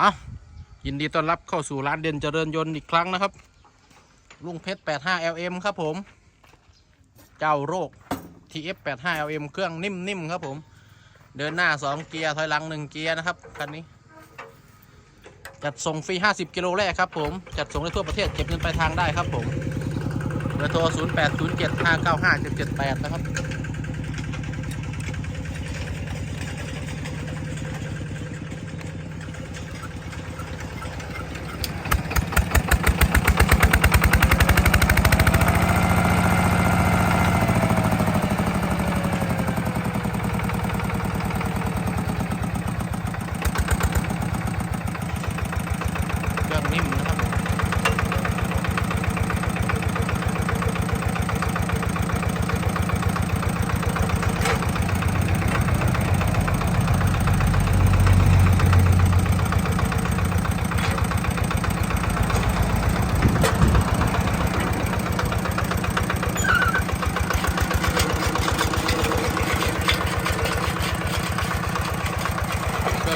อะยินดีต้อนรับเข้าสู่ร้านเด่นเจริญยนต์อีกครั้งนะครับ ลุงเพชร 85 LM ครับผม เจ้าโรค TF 85 LM เครื่องนิ่มๆครับผม เดินหน้า 2 เกียร์ถอยหลัง 1 เกียร์นะครับคันนี้ จัดส่งฟรี 50 กิโลแรกครับผม จัดส่งได้ทั่วประเทศเก็บเงินปลายทางได้ครับผมเบอร์โทร 0807595778 นะครับ เครื่องนิ่มนะครับผ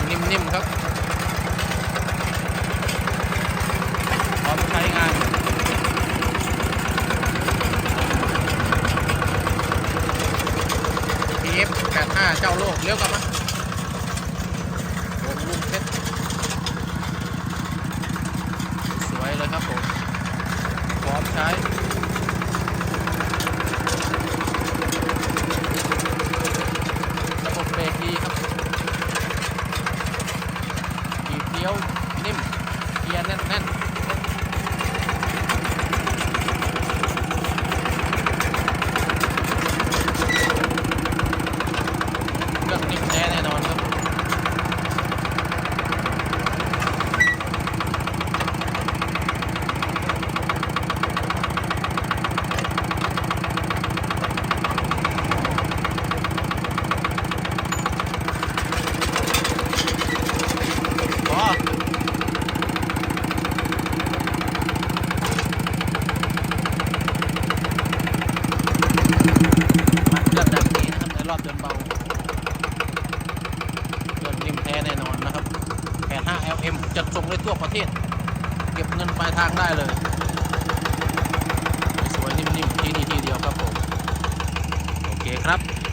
มนิ่มๆครับ พร้อมใช้งาน TF 85เจ้าโลกเลี้ยวกลับมาผมลุงเพชรสวยเลยครับผมพร้อมใช้ระบบเบรกดีครับกีบเลี้ยวนิ่มเกียร์แน่นๆ เครื่อง นิ่มแท้แน่นอนครับ อ๋อมันเครื่องดังดีนะครับในรอบเดินเบา เครื่องนิ่ม แท้แน่นอนนะครับ85 LM จัดส่งได้ทั่วประเทศ เก็บเงินปลายทางได้เลย สวยนิ่มๆที่นี่ที่เดียวครับผม โอเคครับ